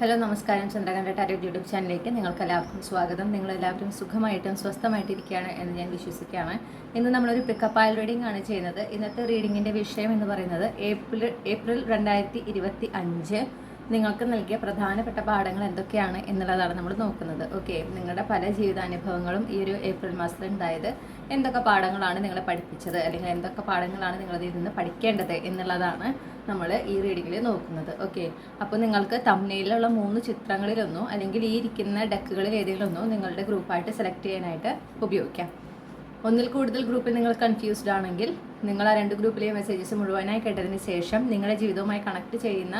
Hello നമസ്കാരം. Chandrakanta tarot YouTube ചാനലിലേക്ക് നിങ്ങൾക്ക് എല്ലാവർക്കും സ്വാഗതം. നിങ്ങൾ എല്ലാവരും സുഖമായിട്ടും സ്വസ്ഥമായിട്ടിരിക്കുകയാണ് എന്ന് ഞാൻ വിശ്വസിക്കുകയാണ്. ഇന്ന് നമ്മളൊരു പിക്കപ്പ് ആയിൽ റീഡിംഗ് ആണ് ചെയ്യുന്നത്. ഇന്നത്തെ റീഡിങ്ങിന്റെ വിഷയം എന്ന് പറയുന്നത് ഏപ്രിൽ ഏപ്രിൽ രണ്ടായിരത്തി ഇരുപത്തി അഞ്ച് നിങ്ങൾക്ക് നൽകിയ പ്രധാനപ്പെട്ട പാഠങ്ങൾ എന്തൊക്കെയാണ് എന്നുള്ളതാണ് നമ്മൾ നോക്കുന്നത്. ഓക്കെ നിങ്ങളുടെ പല ജീവിതാനുഭവങ്ങളും ഈ ഒരു ഏപ്രിൽ മാസത്തിൽ ഉണ്ടായത് എന്തൊക്കെ പാഠങ്ങളാണ് നിങ്ങളെ പഠിപ്പിച്ചത്? അല്ലെങ്കിൽ എന്തൊക്കെ പാഠങ്ങളാണ് നിങ്ങൾ ഇതിൽ നിന്ന് പഠിക്കേണ്ടത് എന്നുള്ളതാണ് നമ്മൾ ഈ റീഡിങ്ങിൽ നോക്കുന്നത്. ഓക്കെ അപ്പോൾ നിങ്ങൾക്ക് തമ്മിലുള്ള മൂന്ന് ചിത്രങ്ങളിലൊന്നോ അല്ലെങ്കിൽ ഈ ഇരിക്കുന്ന ഡെക്കുകളിൽ ഏതെങ്കിലും ഒന്നോ നിങ്ങളുടെ ഗ്രൂപ്പായിട്ട് സെലക്ട് ചെയ്യാനായിട്ട് ഉപയോഗിക്കാം. ഒന്നിൽ കൂടുതൽ ഗ്രൂപ്പിൽ നിങ്ങൾ കൺഫ്യൂസ്ഡ് ആണെങ്കിൽ നിങ്ങൾ ആ രണ്ട് ഗ്രൂപ്പിലെ മെസ്സേജസ് മുഴുവനായി കേട്ടതിന് ശേഷം നിങ്ങളുടെ ജീവിതവുമായി കണക്ട് ചെയ്യുന്ന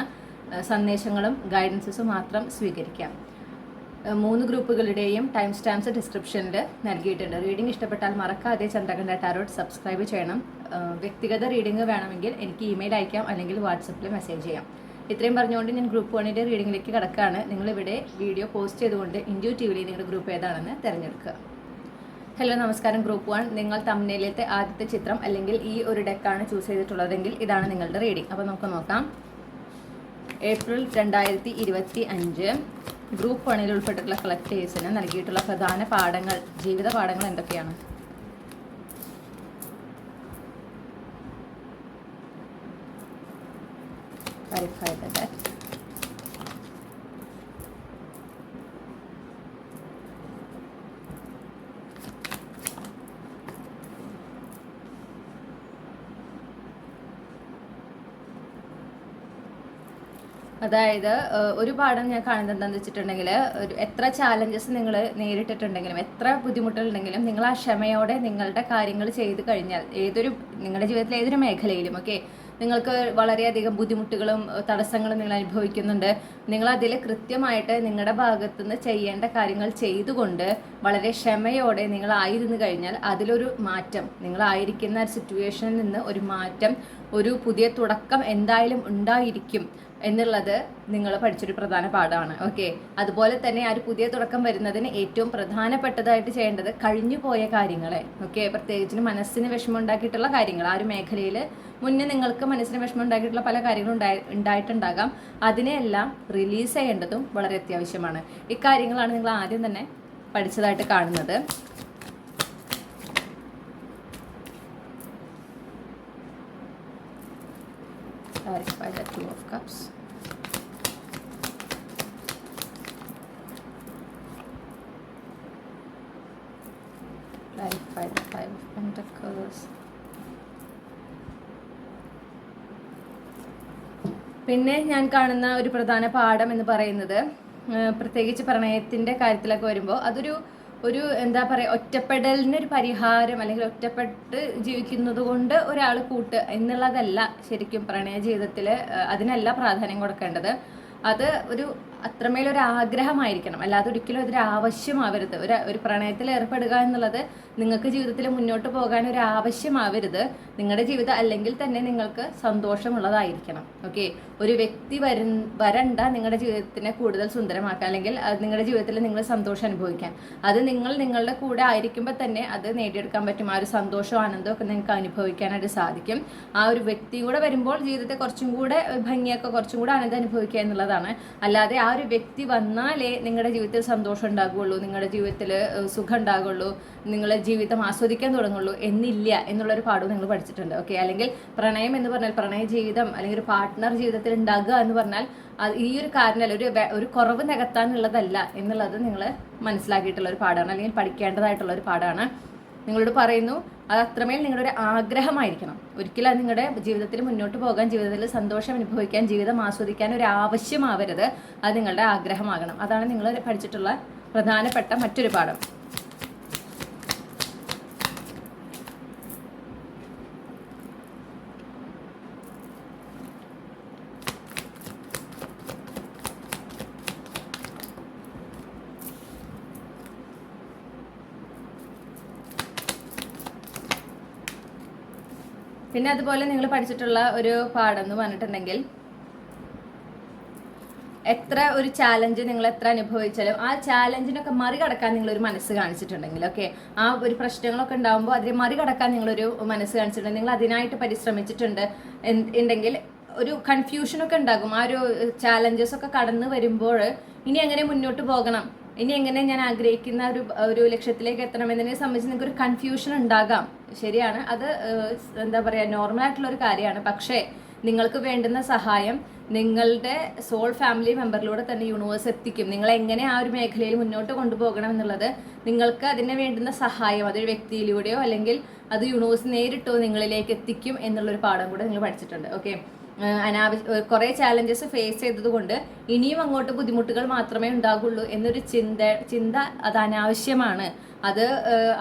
സന്ദേശങ്ങളും ഗൈഡൻസസും മാത്രം സ്വീകരിക്കാം. മൂന്ന് ഗ്രൂപ്പുകളുടെയും ടൈം സ്റ്റാമ്പ്സ് ഡിസ്ക്രിപ്ഷനിൽ നൽകിയിട്ടുണ്ട്. റീഡിംഗ് ഇഷ്ടപ്പെട്ടാൽ മറക്കാതെ ചന്ദ്രകണ്ഠ ടാരോട്ട് സബ്സ്ക്രൈബ് ചെയ്യണം. വ്യക്തിഗത റീഡിംഗ് വേണമെങ്കിൽ എനിക്ക് ഇമെയിൽ അയക്കാം അല്ലെങ്കിൽ വാട്സപ്പിൽ മെസ്സേജ് ചെയ്യാം. ഇത്രയും പറഞ്ഞുകൊണ്ട് ഞാൻ ഗ്രൂപ്പ് വണ്ണിന്റെ റീഡിങ്ങിലേക്ക് കിടക്കുകയാണ് നിങ്ങളിവിടെ വീഡിയോ പോസ്റ്റ് ചെയ്തുകൊണ്ട് ഇൻഡ്യൂറ്റീവ്ലി നിങ്ങളുടെ ഗ്രൂപ്പ് ഏതാണെന്ന് തിരഞ്ഞെടുക്കുക. ഹലോ നമസ്കാരം. ഗ്രൂപ്പ് വൺ നിങ്ങൾ തമ്മിലത്തെ ആദ്യത്തെ ചിത്രം അല്ലെങ്കിൽ ഈ ഒരു ഡെക്കാണ് ചൂസ് ചെയ്തിട്ടുള്ളതെങ്കിൽ ഇതാണ് നിങ്ങളുടെ റീഡിംഗ് അപ്പോൾ നമുക്ക് നോക്കാം. ഏപ്രിൽ രണ്ടായിരത്തി ഇരുപത്തി അഞ്ച് ഗ്രൂപ്പ് വണ്ണിൽ ഉൾപ്പെട്ടിട്ടുള്ള കളക്ടേഴ്സിന് നൽകിയിട്ടുള്ള പ്രധാന പാഠങ്ങൾ ജീവിത പാഠങ്ങൾ എന്തൊക്കെയാണ്? Verify the അതായത് ഒരു പാഠം ഞാൻ കാണുന്നത് എന്താണെന്ന് വെച്ചിട്ടുണ്ടെങ്കിൽ ഒരു എത്ര ചാലഞ്ചസ് നിങ്ങൾ നേരിട്ടിട്ടുണ്ടെങ്കിലും എത്ര ബുദ്ധിമുട്ടുണ്ടെങ്കിലും നിങ്ങൾ ആ ക്ഷമയോടെ നിങ്ങളുടെ കാര്യങ്ങൾ ചെയ്ത് കഴിഞ്ഞാൽ ഏതൊരു നിങ്ങളുടെ ജീവിതത്തിലെ ഏതൊരു മേഖലയിലും ഓക്കെ? നിങ്ങൾക്ക് വളരെയധികം ബുദ്ധിമുട്ടുകളും തടസ്സങ്ങളും നിങ്ങൾ അനുഭവിക്കുന്നുണ്ട്. നിങ്ങൾ അതിൽ കൃത്യമായിട്ട് നിങ്ങളുടെ ഭാഗത്തു നിന്ന് ചെയ്യേണ്ട കാര്യങ്ങൾ ചെയ്തുകൊണ്ട് വളരെ ക്ഷമയോടെ നിങ്ങൾ ആയിരുന്നു കഴിഞ്ഞാൽ അതിലൊരു മാറ്റം നിങ്ങളായിരിക്കുന്ന സിറ്റുവേഷനിൽ നിന്ന് ഒരു മാറ്റം ഒരു പുതിയ തുടക്കം എന്തായാലും ഉണ്ടായിരിക്കും എന്നുള്ളത് നിങ്ങൾ പഠിച്ചൊരു പ്രധാന പാഠമാണ്. ഓക്കെ അതുപോലെ തന്നെ ആ ഒരു പുതിയ തുടക്കം വരുന്നതിന് ഏറ്റവും പ്രധാനപ്പെട്ടതായിട്ട് ചെയ്യേണ്ടത് കഴിഞ്ഞു പോയ കാര്യങ്ങളെ. ഓക്കെ പ്രത്യേകിച്ചിന് മനസ്സിന് വിഷമം ഉണ്ടാക്കിയിട്ടുള്ള കാര്യങ്ങൾ. ആ ഒരു മേഖലയിൽ മുന്നേ നിങ്ങൾക്ക് മനസ്സിന് വിഷമം ഉണ്ടാക്കിയിട്ടുള്ള പല കാര്യങ്ങളും ഉണ്ടായി ഉണ്ടായിട്ടുണ്ടാകാം. അതിനെയെല്ലാം റിലീസ് ചെയ്യേണ്ടതും വളരെ അത്യാവശ്യമാണ്. ഇക്കാര്യങ്ങളാണ് നിങ്ങൾ ആദ്യം തന്നെ പഠിച്ചതായിട്ട് കാണുന്നത്. Clarify the Two of Cups. Clarify the Five of Pentacles. പിന്നെ ഞാൻ കാണുന്ന ഒരു പ്രധാന പാഠം എന്ന് പറയുന്നത് പ്രത്യേകിച്ച് പ്രണയത്തിന്റെ കാര്യത്തിലൊക്കെ വരുമ്പോൾ അതൊരു ഒരു എന്താ പറയുക ഒറ്റപ്പെടലിന് ഒരു പരിഹാരം അല്ലെങ്കിൽ ഒറ്റപ്പെട്ട് ജീവിക്കുന്നത് കൊണ്ട് ഒരാൾ കൂട്ട് എന്നുള്ളതല്ല ശരിക്കും പ്രണയ ജീവിതത്തിൽ അതിനല്ല പ്രാധാന്യം കൊടുക്കേണ്ടത്. അത് ഒരു അത്രമേൽ ഒരു ആഗ്രഹമായിരിക്കണം അല്ലാതെ ഒരിക്കലും അതൊരു ആവശ്യമാവരുത്. ഒരു ഒരു പ്രണയത്തിൽ ഏർപ്പെടുക എന്നുള്ളത് നിങ്ങൾക്ക് ജീവിതത്തിൽ മുന്നോട്ട് പോകാൻ ഒരു ആവശ്യമാവരുത്. നിങ്ങളുടെ ജീവിതം അല്ലെങ്കിൽ തന്നെ നിങ്ങൾക്ക് സന്തോഷമുള്ളതായിരിക്കണം. ഓക്കെ? ഒരു വ്യക്തി വര വരണ്ട നിങ്ങളുടെ ജീവിതത്തിനെ കൂടുതൽ സുന്ദരമാക്കാൻ അല്ലെങ്കിൽ നിങ്ങളുടെ ജീവിതത്തിൽ നിങ്ങൾ സന്തോഷം അനുഭവിക്കാൻ. അത് നിങ്ങൾ നിങ്ങളുടെ കൂടെ ആയിരിക്കുമ്പോൾ തന്നെ അത് നേടിയെടുക്കാൻ പറ്റും. ആ ഒരു സന്തോഷവും ആനന്ദവും ഒക്കെ നിങ്ങൾക്ക് അനുഭവിക്കാനായിട്ട് സാധിക്കും. ആ ഒരു വ്യക്തി കൂടെ വരുമ്പോൾ ജീവിതത്തെ കുറച്ചും കൂടെ ഭംഗിയൊക്കെ കുറച്ചും കൂടെ ആനന്ദം അനുഭവിക്കുക എന്നുള്ളതാണ്. അല്ലാതെ ആ ഒരു വ്യക്തി വന്നാലേ നിങ്ങളുടെ ജീവിതത്തിൽ സന്തോഷം ഉണ്ടാകുള്ളൂ നിങ്ങളുടെ ജീവിതത്തിൽ സുഖം ഉണ്ടാകുള്ളൂ നിങ്ങളെ ജീവിതം ആസ്വദിക്കാൻ തുടങ്ങുള്ളൂ എന്നില്ല എന്നുള്ളൊരു പാഠവും നിങ്ങൾ പഠിച്ചിട്ടുണ്ട് ഓക്കെ? അല്ലെങ്കിൽ പ്രണയം എന്ന് പറഞ്ഞാൽ പ്രണയ ജീവിതം അല്ലെങ്കിൽ ഒരു പാർട്ട്ണർ ജീവിതത്തിൽ ഉണ്ടാകുക എന്ന് പറഞ്ഞാൽ ഈ ഒരു കാരണം ഒരു ഒരു കുറവ് നികത്താനുള്ളതല്ല എന്നുള്ളത് നിങ്ങൾ മനസ്സിലാക്കിയിട്ടുള്ള ഒരു പാഠമാണ് അല്ലെങ്കിൽ പഠിക്കേണ്ടതായിട്ടുള്ള ഒരു പാഠമാണ്. നിങ്ങളോട് പറയുന്നു അത് അത്രമേൽ നിങ്ങളുടെ ഒരു ആഗ്രഹമായിരിക്കണം. ഒരിക്കലും അത് നിങ്ങളുടെ ജീവിതത്തിൽ മുന്നോട്ട് പോകാൻ ജീവിതത്തിൽ സന്തോഷം അനുഭവിക്കാൻ ജീവിതം ആസ്വദിക്കാൻ ഒരു ആവശ്യമാവരുത്. അത് നിങ്ങളുടെ ആഗ്രഹമാകണം. അതാണ് നിങ്ങൾ പഠിച്ചിട്ടുള്ള പ്രധാനപ്പെട്ട മറ്റൊരു പാഠം. പിന്നെ അതുപോലെ നിങ്ങൾ പഠിച്ചിട്ടുള്ള ഒരു പാഠം എന്ന് പറഞ്ഞിട്ടുണ്ടെങ്കിൽ എത്ര ഒരു ചാലഞ്ച് നിങ്ങൾ എത്ര അനുഭവിച്ചാലും ആ ചാലഞ്ചിനൊക്കെ മറികടക്കാൻ ഒരു മനസ്സ് കാണിച്ചിട്ടുണ്ടെങ്കിൽ ഓക്കെ ആ ഒരു പ്രശ്നങ്ങളൊക്കെ ഉണ്ടാകുമ്പോൾ അതിനെ മറികടക്കാൻ നിങ്ങളൊരു മനസ്സ് കാണിച്ചിട്ടുണ്ടെങ്കിൽ നിങ്ങൾ അതിനായിട്ട് പരിശ്രമിച്ചിട്ടുണ്ട് ഉണ്ടെങ്കിൽ ഒരു കൺഫ്യൂഷനൊക്കെ ഉണ്ടാകും. ആ ഒരു ചാലഞ്ചസ് ഒക്കെ കടന്നു വരുമ്പോൾ ഇനി എങ്ങനെ മുന്നോട്ട് പോകണം? ഇനി എങ്ങനെ ഞാൻ ആഗ്രഹിക്കുന്ന ഒരു ഒരു ലക്ഷ്യത്തിലേക്ക് എത്തണം എന്നതിനെ സംബന്ധിച്ച് നിങ്ങൾക്ക് ഒരു കൺഫ്യൂഷൻ ഉണ്ടാകാം. ശരിയാണ്. അത് എന്താ പറയുക നോർമൽ ആയിട്ടുള്ള ഒരു കാര്യമാണ്. പക്ഷേ നിങ്ങൾക്ക് വേണ്ടുന്ന സഹായം നിങ്ങളുടെ സോൾ ഫാമിലി മെമ്പറിലൂടെ തന്നെ യൂണിവേഴ്സ് എത്തിക്കും. നിങ്ങൾ എങ്ങനെ ആ ഒരു മേഖലയിൽ മുന്നോട്ട് കൊണ്ടുപോകണം എന്നുള്ളത് നിങ്ങൾക്ക് അതിന് വേണ്ടുന്ന സഹായം അതൊരു വ്യക്തിയിലൂടെയോ അല്ലെങ്കിൽ അത് യൂണിവേഴ്സ് നേരിട്ടോ നിങ്ങളിലേക്ക് എത്തിക്കും എന്നുള്ളൊരു പാഠം കൂടെ നിങ്ങൾ പഠിച്ചിട്ടുണ്ട്. ഓക്കെ അനാവശ്യ കുറേ ചാലഞ്ചസ് ഫേസ് ചെയ്തതുകൊണ്ട് ഇനിയും അങ്ങോട്ട് ബുദ്ധിമുട്ടുകൾ മാത്രമേ ഉണ്ടാകുള്ളൂ എന്നൊരു ചിന്ത ചിന്ത അത് അനാവശ്യമാണ്. അത്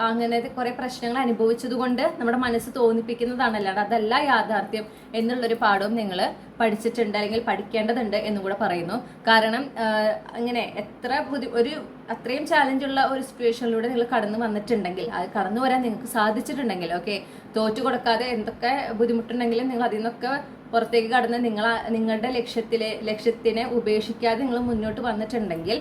അങ്ങനെ കുറെ പ്രശ്നങ്ങൾ അനുഭവിച്ചതുകൊണ്ട് നമ്മുടെ മനസ്സ് തോന്നിപ്പിക്കുന്നതാണല്ലോ. അതല്ല യാഥാർത്ഥ്യം എന്നുള്ളൊരു പാഠവും നിങ്ങൾ പഠിച്ചിട്ടുണ്ട് അല്ലെങ്കിൽ പഠിക്കേണ്ടതുണ്ട് എന്നും കൂടെ പറയുന്നു. കാരണം അങ്ങനെ എത്ര ബുദ്ധി ഒരു അത്രയും ചാലഞ്ചുള്ള ഒരു സിറ്റുവേഷനിലൂടെ നിങ്ങൾ കടന്നു വന്നിട്ടുണ്ടെങ്കിൽ അത് കടന്നു വരാൻ നിങ്ങൾക്ക് സാധിച്ചിട്ടുണ്ടെങ്കിൽ ഓക്കെ തോറ്റു കൊടുക്കാതെ എന്തൊക്കെ ബുദ്ധിമുട്ടുണ്ടെങ്കിലും നിങ്ങൾ അതിൽ നിന്നൊക്കെ പുറത്തേക്ക് കടന്ന് നിങ്ങൾ നിങ്ങളുടെ ലക്ഷ്യത്തിലെ ലക്ഷ്യത്തിനെ ഉപേക്ഷിക്കാതെ നിങ്ങൾ മുന്നോട്ട് വന്നിട്ടുണ്ടെങ്കിൽ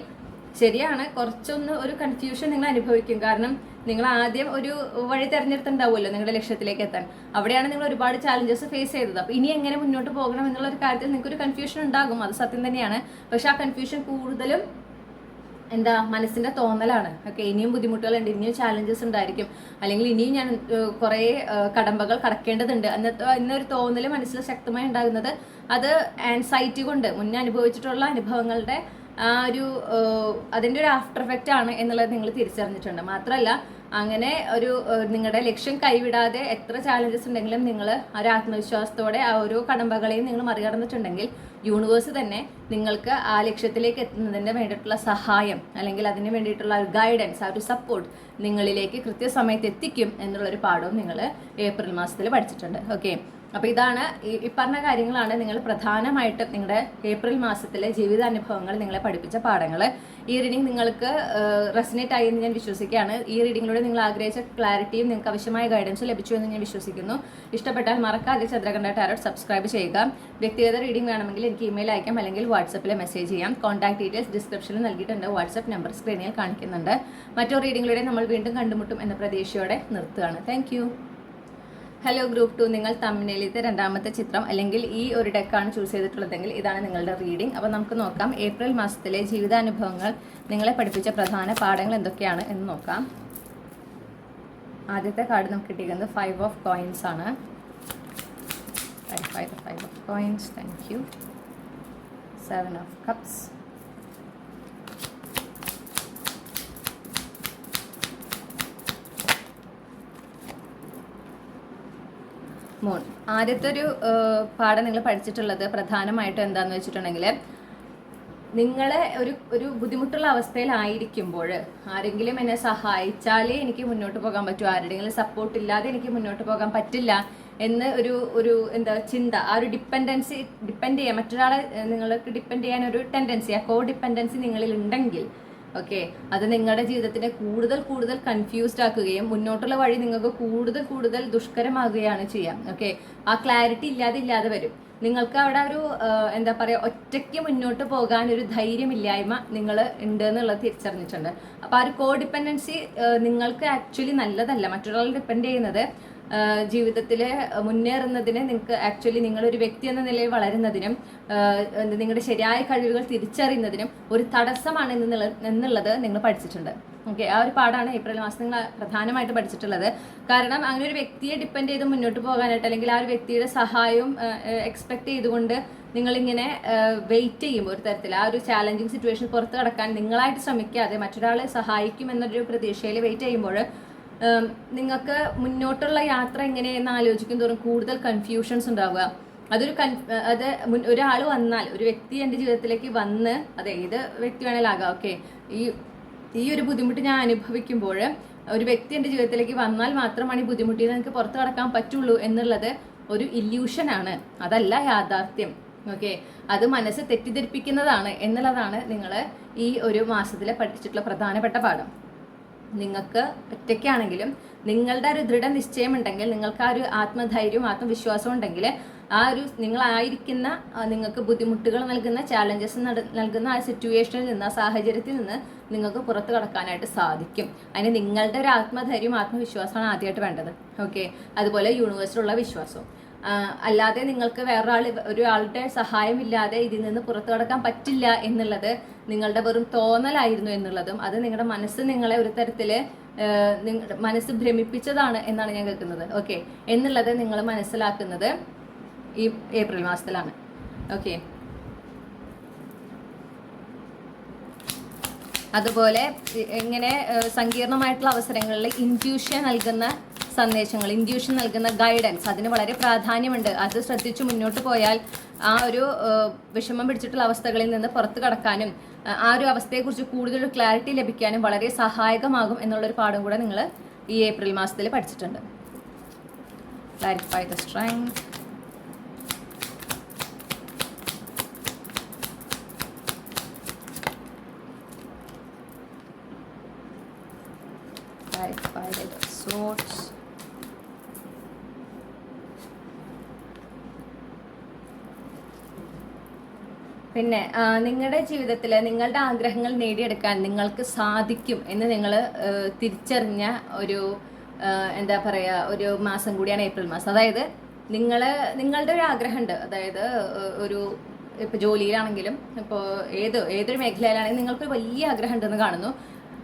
ശരിയാണ്. കുറച്ചൊന്ന് ഒരു കൺഫ്യൂഷൻ നിങ്ങൾ അനുഭവിക്കും. കാരണം നിങ്ങൾ ആദ്യം ഒരു വഴി തിരഞ്ഞെടുത്തുണ്ടാവുമല്ലോ നിങ്ങളുടെ ലക്ഷ്യത്തിലേക്ക് എത്താൻ. അവിടെയാണ് നിങ്ങൾ ഒരുപാട് ചാലഞ്ചസ് ഫേസ് ചെയ്തത്. അപ്പോൾ ഇനി എങ്ങനെ മുന്നോട്ട് പോകണം എന്നുള്ള ഒരു കാര്യത്തിൽ നിങ്ങൾക്ക് ഒരു കൺഫ്യൂഷൻ ഉണ്ടാകും. അത് സത്യം തന്നെയാണ്. പക്ഷെ ആ കൺഫ്യൂഷൻ കൂടുതലും എന്താ മനസ്സിന്റെ തോന്നലാണ്. ഓക്കെ ഇനിയും ബുദ്ധിമുട്ടുകളുണ്ട് ഇനിയും ചാലഞ്ചസ് ഉണ്ടായിരിക്കും. അല്ലെങ്കിൽ ഇനിയും ഞാൻ കുറെ കടമ്പകൾ കടക്കേണ്ടതുണ്ട്. അന്നത്തെ എന്നൊരു തോന്നൽ മനസ്സിൽ ശക്തമായി ഉണ്ടാകുന്നത് അത് ആൻസൈറ്റി കൊണ്ട് മുന്നേ അനുഭവിച്ചിട്ടുള്ള അനുഭവങ്ങളുടെ ആ ഒരു അതിന്റെ ഒരു ആഫ്റ്റർ എഫക്റ്റ് ആണ് എന്നുള്ളത് നിങ്ങൾ തിരിച്ചറിഞ്ഞിട്ടുണ്ട്. മാത്രമല്ല അങ്ങനെ ഒരു നിങ്ങളുടെ ലക്ഷ്യം കൈവിടാതെ എത്ര ചാലഞ്ചസ് ഉണ്ടെങ്കിലും നിങ്ങൾ ആ ഒരു ആത്മവിശ്വാസത്തോടെ ആ ഓരോ കടമ്പകളെയും നിങ്ങൾ മറികടന്നിട്ടുണ്ടെങ്കിൽ യൂണിവേഴ്സ് തന്നെ നിങ്ങൾക്ക് ആ ലക്ഷ്യത്തിലേക്ക് എത്തുന്നതിന് വേണ്ടിയിട്ടുള്ള സഹായം അല്ലെങ്കിൽ അതിന് വേണ്ടിയിട്ടുള്ള ഒരു ഗൈഡൻസ് ആ ഒരു സപ്പോർട്ട് നിങ്ങളിലേക്ക് കൃത്യസമയത്ത് എത്തിക്കും എന്നുള്ളൊരു പാഠവും നിങ്ങൾ ഏപ്രിൽ മാസത്തിൽ പഠിച്ചിട്ടുണ്ട്. ഓക്കെ അപ്പോൾ ഇതാണ് ഈ പറഞ്ഞ കാര്യങ്ങളാണ് നിങ്ങൾ പ്രധാനമായിട്ടും നിങ്ങളുടെ ഏപ്രിൽ മാസത്തിലെ ജീവിതാനുഭവങ്ങൾ നിങ്ങളെ പഠിപ്പിച്ച പാഠങ്ങൾ. ഈ റീഡിംഗ് നിങ്ങൾക്ക് റെസിനേറ്റ് ആയി എന്ന് ഞാൻ വിശ്വസിക്കുകയാണ്. ഈ റീഡിങ്ങിലൂടെ നിങ്ങൾ ആഗ്രഹിച്ച ക്ലാരിറ്റിയും നിങ്ങൾക്ക് ആവശ്യമായ ഗൈഡൻസും ലഭിച്ചു എന്ന് ഞാൻ വിശ്വസിക്കുന്നു. ഇഷ്ടപ്പെട്ടാൽ മറക്കാതെ ചന്ദ്രകണ്ഠ ടാരോട്ട് സബ്സ്ക്രൈബ് ചെയ്യുക. വ്യക്തിഗത റീഡിംഗ് വേണമെങ്കിൽ എനിക്ക് ഇമെയിൽ അയക്കാം അല്ലെങ്കിൽ വാട്സപ്പിൽ മെസ്സേജ് ചെയ്യാം. കോൺടാക്ട് ഡീറ്റെയിൽസ് ഡിസ്ക്രിപ്ഷനിൽ നൽകിയിട്ടുണ്ട് വാട്സപ്പ് നമ്പർ സ്ക്രീനിൽ കാണിക്കുന്നുണ്ട്. മറ്റൊരു റീഡിങ്ങിലൂടെ നമ്മൾ വീണ്ടും കണ്ടുമുട്ടും എന്ന പ്രതീക്ഷയോടെ നിർത്തുകയാണ്. താങ്ക് ഹലോ ഗ്രൂപ്പ് ടു നിങ്ങൾ തമ്മിലിത്തെ രണ്ടാമത്തെ ചിത്രം അല്ലെങ്കിൽ ഈ ഒരു ഡെക്കാണ് ചൂസ് ചെയ്തിട്ടുള്ളതെങ്കിൽ ഇതാണ് നിങ്ങളുടെ റീഡിംഗ് അപ്പോൾ നമുക്ക് നോക്കാം ഏപ്രിൽ മാസത്തിലെ ജീവിതാനുഭവങ്ങൾ നിങ്ങളെ പഠിപ്പിച്ച പ്രധാന പാഠങ്ങൾ എന്തൊക്കെയാണ് എന്ന് നോക്കാം. ആദ്യത്തെ കാർഡ് നമുക്ക് കിട്ടിയിരിക്കുന്നത് ഫൈവ് ഓഫ് കോയിൻസ് ആണ്. Five of coins thank you seven of cups moon ആദ്യത്തെ ഒരു പാഠം നിങ്ങൾ പഠിച്ചിട്ടുള്ളത് പ്രധാനമായിട്ടും എന്താന്ന് വെച്ചിട്ടുണ്ടെങ്കിൽ നിങ്ങളെ ഒരു ഒരു ബുദ്ധിമുട്ടുള്ള അവസ്ഥയിലായിരിക്കുമ്പോൾ ആരെങ്കിലും എന്നെ സഹായിച്ചാലേ എനിക്ക് മുന്നോട്ട് പോകാൻ പറ്റൂ. ആരുടെങ്കിലും സപ്പോർട്ട് ഇല്ലാതെ എനിക്ക് മുന്നോട്ട് പോകാൻ പറ്റില്ല എന്ന് ഒരു ഒരു എന്താ ചിന്ത ആ ഒരു ഡിപ്പെൻഡൻസി ഡിപ്പെൻഡ് ചെയ്യാൻ മറ്റൊരാളെ നിങ്ങൾക്ക് ഡിപ്പെൻഡ് ചെയ്യാൻ ഒരു ടെൻഡൻസി ആ കോ ഡിപ്പെൻഡൻസി നിങ്ങളിൽ ഉണ്ടെങ്കിൽ ഓക്കെ അത് നിങ്ങളുടെ ജീവിതത്തിനെ കൂടുതൽ കൂടുതൽ കൺഫ്യൂസ്ഡ് ആക്കുകയും മുന്നോട്ടുള്ള വഴി നിങ്ങൾക്ക് കൂടുതൽ കൂടുതൽ ദുഷ്കരമാകുകയാണ് ചെയ്യാം ഓക്കെ ആ ക്ലാരിറ്റി ഇല്ലാതെ ഇല്ലാതെ വരും. നിങ്ങൾക്ക് അവിടെ ഒരു എന്താ പറയുക ഒറ്റയ്ക്ക് മുന്നോട്ട് പോകാൻ ഒരു ധൈര്യമില്ലായ്മ നിങ്ങൾ ഉണ്ട് എന്നുള്ളത് തിരിച്ചറിഞ്ഞിട്ടുണ്ട്. അപ്പോൾ ആ ഒരു കോ ഡിപ്പെൻഡൻസി നിങ്ങൾക്ക് ആക്ച്വലി നല്ലതല്ല. മറ്റൊരാൾ ഡിപ്പെൻഡ് ചെയ്യുന്നത് ജീവിതത്തിൽ മുന്നേറുന്നതിന് നിങ്ങൾക്ക് ആക്ച്വലി നിങ്ങളൊരു വ്യക്തി എന്ന നിലയിൽ വളരുന്നതിനും നിങ്ങളുടെ ശരിയായ കഴിവുകൾ തിരിച്ചറിയുന്നതിനും ഒരു തടസ്സമാണ് എന്നുള്ളത് നിങ്ങൾ പഠിച്ചിട്ടുണ്ട്. ഓക്കെ ആ ഒരു പാഠമാണ് ഏപ്രിൽ മാസം നിങ്ങൾ പ്രധാനമായിട്ട് പഠിച്ചിട്ടുള്ളത്. കാരണം അങ്ങനെ ഒരു വ്യക്തിയെ ഡിപ്പെൻഡ് ചെയ്ത് മുന്നോട്ട് പോകാനായിട്ട് അല്ലെങ്കിൽ ആ ഒരു വ്യക്തിയുടെ സഹായവും എക്സ്പെക്ട് ചെയ്തുകൊണ്ട് നിങ്ങളിങ്ങനെ വെയിറ്റ് ചെയ്യും ഒരു തരത്തിൽ. ആ ഒരു ചാലഞ്ചിങ് സിറ്റുവേഷൻ പുറത്ത് കടക്കാൻ നിങ്ങളായിട്ട് ശ്രമിക്കാതെ മറ്റൊരാളെ സഹായിക്കും എന്നൊരു പ്രതീക്ഷയിൽ വെയിറ്റ് ചെയ്യുമ്പോൾ നിങ്ങൾക്ക് മുന്നോട്ടുള്ള യാത്ര എങ്ങനെയെന്ന് ആലോചിക്കും തോറും കൂടുതൽ കൺഫ്യൂഷൻസ് ഉണ്ടാവുക. അതൊരു കൺ അത് ഒരാൾ വന്നാൽ ഒരു വ്യക്തി എന്റെ ജീവിതത്തിലേക്ക് വന്ന് അത് ഏത് വ്യക്തി വേണേലും ആകാം ഓക്കെ ഈ ഈ ഒരു ബുദ്ധിമുട്ട് ഞാൻ അനുഭവിക്കുമ്പോൾ ഒരു വ്യക്തി എന്റെ ജീവിതത്തിലേക്ക് വന്നാൽ മാത്രമാണ് ഈ ബുദ്ധിമുട്ടിൽ നിന്ന് എനിക്ക് പുറത്തു കടക്കാൻ പറ്റുള്ളൂ എന്നുള്ളത് ഒരു ഇല്യൂഷനാണ് അതല്ല യാഥാർത്ഥ്യം ഓക്കെ അത് മനസ്സ് തെറ്റിദ്ധരിപ്പിക്കുന്നതാണ് എന്നുള്ളതാണ് നിങ്ങൾ ഈ ഒരു മാസത്തിൽ പഠിച്ചിട്ടുള്ള പ്രധാനപ്പെട്ട പാഠം. നിങ്ങൾക്ക് ഒറ്റയ്ക്കാണെങ്കിലും നിങ്ങളുടെ ഒരു ദൃഢനിശ്ചയം ഉണ്ടെങ്കിൽ നിങ്ങൾക്ക് ആ ഒരു ആത്മധൈര്യവും ആത്മവിശ്വാസവും ഉണ്ടെങ്കിൽ ആ ഒരു നിങ്ങളായിരിക്കുന്ന നിങ്ങൾക്ക് ബുദ്ധിമുട്ടുകൾ നൽകുന്ന ചാലഞ്ചസ് നൽകുന്ന ആ സിറ്റുവേഷനിൽ നിന്ന് ആ സാഹചര്യത്തിൽ നിന്ന് നിങ്ങൾക്ക് പുറത്ത് കടക്കാനായിട്ട് സാധിക്കും. അതിന് നിങ്ങളുടെ ഒരു ആത്മധൈര്യവും ആത്മവിശ്വാസമാണ് ആദ്യമായിട്ട് വേണ്ടത്. ഓക്കെ അതുപോലെ യൂണിവേഴ്സിലുള്ള വിശ്വാസവും. അല്ലാതെ നിങ്ങൾക്ക് വേറൊരാൾ ഒരാളുടെ സഹായമില്ലാതെ ഇതിൽ നിന്ന് പുറത്തു കടക്കാൻ പറ്റില്ല എന്നുള്ളത് നിങ്ങളുടെ വെറും തോന്നലായിരുന്നു എന്നുള്ളതും അത് നിങ്ങളുടെ മനസ്സ് നിങ്ങളെ ഒരു തരത്തിൽ നിങ്ങളുടെ മനസ്സ് ഭ്രമിപ്പിച്ചതാണ് എന്നാണ് ഞാൻ കേൾക്കുന്നത്. ഓക്കെ. എന്നുള്ളത് നിങ്ങൾ മനസ്സിലാക്കുന്നത് ഈ ഏപ്രിൽ മാസത്തിലാണ്. ഓക്കെ. അതുപോലെ ഇങ്ങനെ സങ്കീർണമായിട്ടുള്ള അവസരങ്ങളിൽ ഇൻഫ്യൂഷൻ നൽകുന്ന സന്ദേശങ്ങൾ ഇൻഡ്യൂഷൻ നൽകുന്ന ഗൈഡൻസ് അതിന് വളരെ പ്രാധാന്യമുണ്ട്. അത് ശ്രദ്ധിച്ചു മുന്നോട്ട് പോയാൽ ആ ഒരു വിഷമം പിടിച്ചിട്ടുള്ള അവസ്ഥകളിൽ നിന്ന് പുറത്തു കടക്കാനും ആ- ഒരു അവസ്ഥയെക്കുറിച്ച് കൂടുതൽ ക്ലാരിറ്റി ലഭിക്കാനും വളരെ സഹായകമാകും എന്നുള്ളൊരു പാഠം കൂടെ നിങ്ങൾ ഈ ഏപ്രിൽ മാസത്തിൽ പഠിച്ചിട്ടുണ്ട്. Clarify the strength clarify of swords പിന്നെ നിങ്ങളുടെ ജീവിതത്തിൽ നിങ്ങളുടെ ആഗ്രഹങ്ങൾ നേടിയെടുക്കാൻ നിങ്ങൾക്ക് സാധിക്കും എന്ന് നിങ്ങൾ തിരിച്ചറിഞ്ഞ ഒരു എന്താ പറയുക ഒരു മാസം കൂടിയാണ് ഏപ്രിൽ മാസം. അതായത് നിങ്ങൾ നിങ്ങളുടെ ഒരു ആഗ്രഹമുണ്ട്. അതായത് ഒരു ഇപ്പോൾ ജോലിയിലാണെങ്കിലും ഇപ്പോൾ ഏത് ഏതൊരു മേഖലയിലാണെങ്കിലും നിങ്ങൾക്ക് വലിയ ആഗ്രഹം ഉണ്ടെന്ന് കാണുന്നു.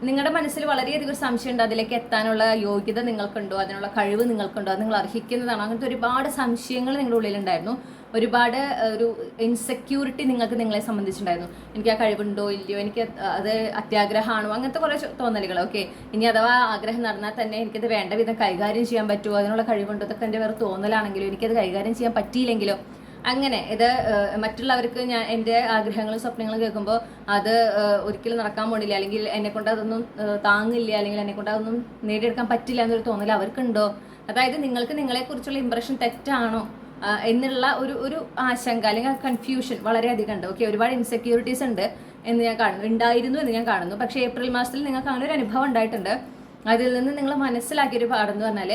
നിങ്ങളുടെ മനസ്സിൽ വളരെയധികം സംശയമുണ്ട് അതിലേക്ക് എത്താനുള്ള യോഗ്യത നിങ്ങൾക്കുണ്ടോ? അതിനുള്ള കഴിവ് നിങ്ങൾക്കുണ്ടോ? അത് നിങ്ങൾ അർഹിക്കുന്നതാണോ? അങ്ങനത്തെ ഒരുപാട് സംശയങ്ങൾ നിങ്ങളുടെ ഉള്ളിലുണ്ടായിരുന്നു. ഒരുപാട് ഒരു ഇൻസെക്യൂരിറ്റി നിങ്ങൾക്ക് നിങ്ങളെ സംബന്ധിച്ചിട്ടുണ്ടായിരുന്നു. എനിക്ക് ആ കഴിവുണ്ടോ ഇല്ലയോ? എനിക്ക് അത് അത്യാഗ്രഹമാണോ? അങ്ങനത്തെ കുറേ തോന്നലുകൾ. ഓക്കെ. ഇനി അഥവാ ആഗ്രഹം നടന്നാൽ തന്നെ എനിക്കത് വേണ്ട വിധം കൈകാര്യം ചെയ്യാൻ പറ്റുമോ? അതിനുള്ള കഴിവുണ്ടോ? അതൊക്കെ എന്റെ വേറെ തോന്നലാണെങ്കിലോ? എനിക്കത് കൈകാര്യം ചെയ്യാൻ പറ്റിയില്ലെങ്കിലോ? അങ്ങനെ ഇത് മറ്റുള്ളവർക്ക് ഞാൻ എന്റെ ആഗ്രഹങ്ങളും സ്വപ്നങ്ങളും കേൾക്കുമ്പോൾ അത് ഒരിക്കലും നടക്കാൻ പോണില്ല. അല്ലെങ്കിൽ എന്നെ കൊണ്ട് അതൊന്നും താങ്ങില്ല. അല്ലെങ്കിൽ എന്നെ കൊണ്ട് അതൊന്നും നേടിയെടുക്കാൻ പറ്റില്ല എന്നൊരു തോന്നൽ അവർക്കുണ്ടോ? അതായത് നിങ്ങൾക്ക് നിങ്ങളെക്കുറിച്ചുള്ള ഇമ്പ്രഷൻ തെറ്റാണോ? എന്നുള്ള ഒരു ഒരു ആശങ്ക അല്ലെങ്കിൽ കൺഫ്യൂഷൻ വളരെയധികം ഉണ്ട്. ഓക്കെ ഒരുപാട് ഇൻസെക്യൂരിറ്റീസ് ഉണ്ട് എന്ന് ഞാൻ കാണുന്നു. ഉണ്ടായിരുന്നു എന്ന് ഞാൻ കാണുന്നു. പക്ഷേ ഏപ്രിൽ മാസത്തിൽ നിങ്ങൾക്ക് അങ്ങനെ ഒരു അനുഭവം ഉണ്ടായിട്ടുണ്ട്. അതിൽ നിന്ന് നിങ്ങൾ മനസ്സിലാക്കിയൊരു പാഠം എന്ന് പറഞ്ഞാൽ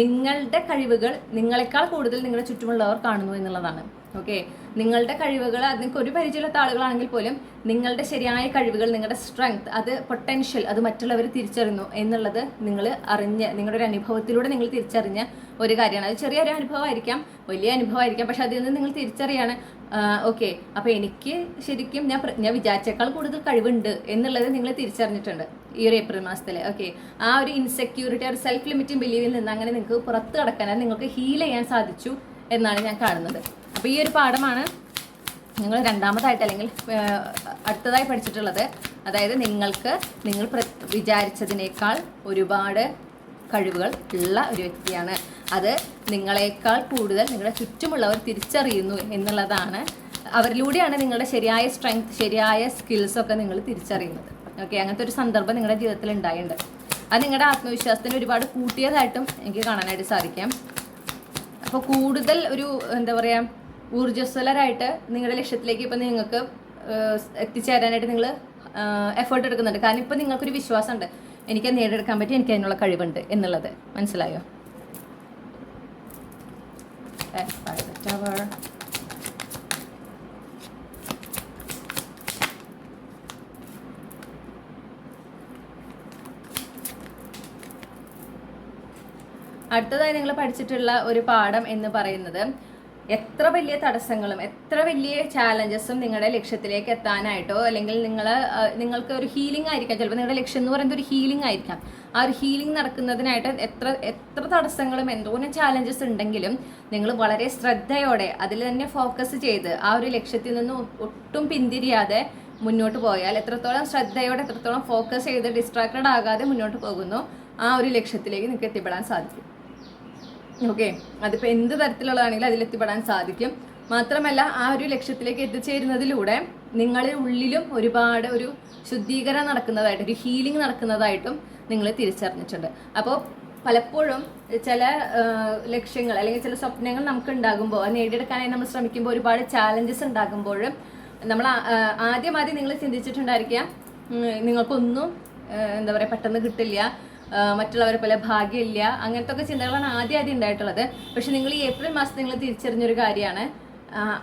നിങ്ങളുടെ കഴിവുകൾ നിങ്ങളെക്കാൾ കൂടുതൽ നിങ്ങളുടെ ചുറ്റുമുള്ളവർ കാണുന്നു എന്നുള്ളതാണ്. ഓക്കെ നിങ്ങളുടെ കഴിവുകൾ നിങ്ങൾക്ക് ഒരു പരിചയമില്ലാത്ത ആളുകളാണെങ്കിൽ പോലും നിങ്ങളുടെ ശരിയായ കഴിവുകൾ നിങ്ങളുടെ സ്ട്രെങ്ത് അത് പൊട്ടൻഷ്യൽ അത് മറ്റുള്ളവർ തിരിച്ചറിഞ്ഞു എന്നുള്ളത് നിങ്ങൾ അറിഞ്ഞ് നിങ്ങളുടെ ഒരു അനുഭവത്തിലൂടെ നിങ്ങൾ തിരിച്ചറിഞ്ഞ ഒരു കാര്യമാണ്. അത് ചെറിയൊരു അനുഭവമായിരിക്കാം വലിയ അനുഭവമായിരിക്കാം പക്ഷെ അതിൽ നിന്ന് നിങ്ങൾ തിരിച്ചറിയാണ്. ഓക്കെ അപ്പോൾ എനിക്ക് ശരിക്കും ഞാൻ ഞാൻ വിചാരിച്ചേക്കാൾ കൂടുതൽ കഴിവുണ്ട് എന്നുള്ളത് നിങ്ങൾ തിരിച്ചറിഞ്ഞിട്ടുണ്ട് ഈ ഒരു ഏപ്രിൽ മാസത്തിൽ ഓക്കെ ആ ഒരു ഇൻസെക്യൂരിറ്റി ഒരു സെൽഫ് ലിമിറ്റിംഗ് ബിലീവിൽ നിന്ന് അങ്ങനെ നിങ്ങൾക്ക് പുറത്ത് കടക്കാനായി നിങ്ങൾക്ക് ഹീൽ ചെയ്യാൻ സാധിച്ചു എന്നാണ് ഞാൻ കാണുന്നത്. അപ്പോൾ ഈ ഒരു പാഠമാണ് നിങ്ങൾ രണ്ടാമതായിട്ട് അല്ലെങ്കിൽ അടുത്തതായി പഠിച്ചിട്ടുള്ളത്. അതായത് നിങ്ങൾക്ക് നിങ്ങൾ വിചാരിച്ചതിനേക്കാൾ ഒരുപാട് കഴിവുകൾ ഉള്ള ഒരു വ്യക്തിയാണ്. അത് നിങ്ങളെക്കാൾ കൂടുതൽ നിങ്ങളുടെ ചുറ്റുമുള്ളവർ തിരിച്ചറിയുന്നു എന്നുള്ളതാണ്. അവരിലൂടെയാണ് നിങ്ങളുടെ ശരിയായ സ്ട്രെങ്ത് ശരിയായ സ്കിൽസ് ഒക്കെ നിങ്ങൾ തിരിച്ചറിയുന്നത്. ഓക്കെ അങ്ങനത്തെ ഒരു സന്ദർഭം നിങ്ങളുടെ ജീവിതത്തിൽ ഉണ്ടായിട്ടുണ്ട്. അത് നിങ്ങളുടെ ആത്മവിശ്വാസത്തിന് ഒരുപാട് കൂട്ടിയതായിട്ടും എനിക്ക് കാണാനായിട്ട് സാധിക്കാം. അപ്പോൾ കൂടുതൽ ഒരു എന്താ പറയുക ഊർജസ്വലരായിട്ട് നിങ്ങളുടെ ലക്ഷ്യത്തിലേക്ക് ഇപ്പം നിങ്ങൾക്ക് എത്തിച്ചേരാനായിട്ട് നിങ്ങൾ എഫേർട്ട് എടുക്കുന്നുണ്ട്. കാരണം ഇപ്പം നിങ്ങൾക്കൊരു വിശ്വാസമുണ്ട്. എനിക്ക് നേടിയെടുക്കാൻ പറ്റി എനിക്ക് അതിനുള്ള കഴിവുണ്ട് എന്നുള്ളത്. മനസ്സിലായോ? അടുത്തതായി നിങ്ങൾ പഠിച്ചിട്ടുള്ള ഒരു പാഠം എന്ന് പറയുന്നത് എത്ര വലിയ തടസ്സങ്ങളും എത്ര വലിയ ചാലഞ്ചസും നിങ്ങളുടെ ലക്ഷ്യത്തിലേക്ക് എത്താനായിട്ടോ അല്ലെങ്കിൽ നിങ്ങൾ നിങ്ങൾക്ക് ഒരു ഹീലിംഗ് ആയിരിക്കാം. ചിലപ്പോൾ നിങ്ങളുടെ ലക്ഷ്യം എന്ന് പറയുന്നത് ഒരു ഹീലിംഗ് ആയിരിക്കാം. ആ ഒരു ഹീലിംഗ് നടക്കുന്നതിനായിട്ട് എത്ര എത്ര തടസ്സങ്ങളും എന്തോരം ചാലഞ്ചസ് ഉണ്ടെങ്കിലും നിങ്ങൾ വളരെ ശ്രദ്ധയോടെ അതിൽ തന്നെ ഫോക്കസ് ചെയ്ത് ആ ഒരു ലക്ഷ്യത്തിൽ നിന്ന് ഒട്ടും പിന്തിരിയാതെ മുന്നോട്ട് പോയാൽ എത്രത്തോളം ശ്രദ്ധയോടെ എത്രത്തോളം ഫോക്കസ് ചെയ്ത് ഡിസ്ട്രാക്റ്റഡ് ആകാതെ മുന്നോട്ട് പോകുന്നു ആ ഒരു ലക്ഷ്യത്തിലേക്ക് നിങ്ങൾക്ക് എത്തിപ്പെടാൻ സാധിക്കും. ഓക്കെ അതിപ്പോൾ എന്ത് തരത്തിലുള്ളതാണെങ്കിലും അതിലെത്തിപ്പെടാൻ സാധിക്കും. മാത്രമല്ല ആ ഒരു ലക്ഷ്യത്തിലേക്ക് എത്തിച്ചേരുന്നതിലൂടെ നിങ്ങളുടെ ഉള്ളിലും ഒരുപാട് ഒരു ശുദ്ധീകരണം നടക്കുന്നതായിട്ട് ഒരു ഹീലിംഗ് നടക്കുന്നതായിട്ടും നിങ്ങൾ തിരിച്ചറിഞ്ഞിട്ടുണ്ട്. അപ്പോൾ പലപ്പോഴും ചില ലക്ഷ്യങ്ങൾ അല്ലെങ്കിൽ ചില സ്വപ്നങ്ങൾ നമുക്ക് ഉണ്ടാകുമ്പോൾ അത് നേടിയെടുക്കാനായി നമ്മൾ ശ്രമിക്കുമ്പോൾ ഒരുപാട് ചാലഞ്ചസ് ഉണ്ടാകുമ്പോഴും നമ്മൾ ആ- ആ, ആദ്യം ആദ്യം നിങ്ങൾ ചിന്തിച്ചിട്ടുണ്ടായിരിക്കുക നിങ്ങൾക്കൊന്നും എന്താ പറയുക പെട്ടെന്ന് കിട്ടില്ല. മറ്റുള്ളവരെ പോലെ ഭാഗ്യമില്ല. അങ്ങനത്തെ ഒക്കെ ചിന്തകളാണ് ആദ്യം ആദ്യം ഉണ്ടായിട്ടുള്ളത്. പക്ഷെ നിങ്ങൾ ഈ ഏപ്രിൽ മാസം നിങ്ങൾ തിരിച്ചറിഞ്ഞൊരു കാര്യമാണ്.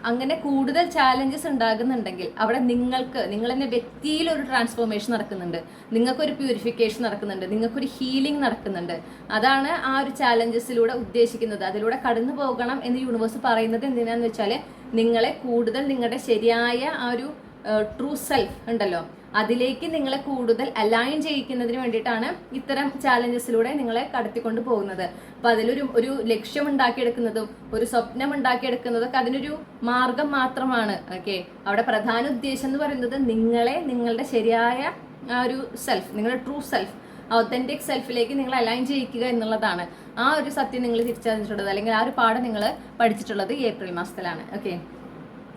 അങ്ങനെ കൂടുതൽ ചാലഞ്ചസ് ഉണ്ടാകുന്നുണ്ടെങ്കിൽ അവിടെ നിങ്ങൾക്ക് നിങ്ങൾ തന്നെ വ്യക്തിയിൽ ഒരു ട്രാൻസ്ഫോർമേഷൻ നടക്കുന്നുണ്ട്. നിങ്ങൾക്കൊരു പ്യൂരിഫിക്കേഷൻ നടക്കുന്നുണ്ട്. നിങ്ങൾക്കൊരു ഹീലിംഗ് നടക്കുന്നുണ്ട്. അതാണ് ആ ഒരു ചാലഞ്ചസിലൂടെ ഉദ്ദേശിക്കുന്നത്. അതിലൂടെ കടന്നു പോകണം എന്ന് യൂണിവേഴ്സ് പറയുന്നത് എന്തിനാന്ന് വെച്ചാൽ നിങ്ങളെ കൂടുതൽ നിങ്ങളുടെ ശരിയായ ആ ഒരു ട്രൂ സെൽഫ് ഉണ്ടല്ലോ. അതിലേക്ക് നിങ്ങളെ കൂടുതൽ അലൈൻ ചെയ്യിക്കുന്നതിന് വേണ്ടിയിട്ടാണ് ഇത്തരം ചാലഞ്ചസിലൂടെ നിങ്ങളെ കടത്തിക്കൊണ്ട് പോകുന്നത്. അപ്പൊ അതിലൊരു ഒരു ലക്ഷ്യം ഉണ്ടാക്കിയെടുക്കുന്നതും ഒരു സ്വപ്നം ഉണ്ടാക്കിയെടുക്കുന്നതൊക്കെ അതിനൊരു മാർഗം മാത്രമാണ്. ഓക്കെ അവിടെ പ്രധാന ഉദ്ദേശം എന്ന് പറയുന്നത് നിങ്ങളെ നിങ്ങളുടെ ശരിയായ ആ ഒരു സെൽഫ് നിങ്ങളുടെ ട്രൂ സെൽഫ് ഒത്തന്റിക് സെൽഫിലേക്ക് നിങ്ങൾ അലൈൻ ചെയ്യിക്കുക എന്നുള്ളതാണ്. ആ ഒരു സത്യം നിങ്ങൾ തിരിച്ചറിഞ്ഞിട്ടുള്ളത് അല്ലെങ്കിൽ ആ ഒരു പാഠം നിങ്ങൾ പഠിച്ചിട്ടുള്ളത് ഏപ്രിൽ മാസത്തിലാണ്. ഓക്കെ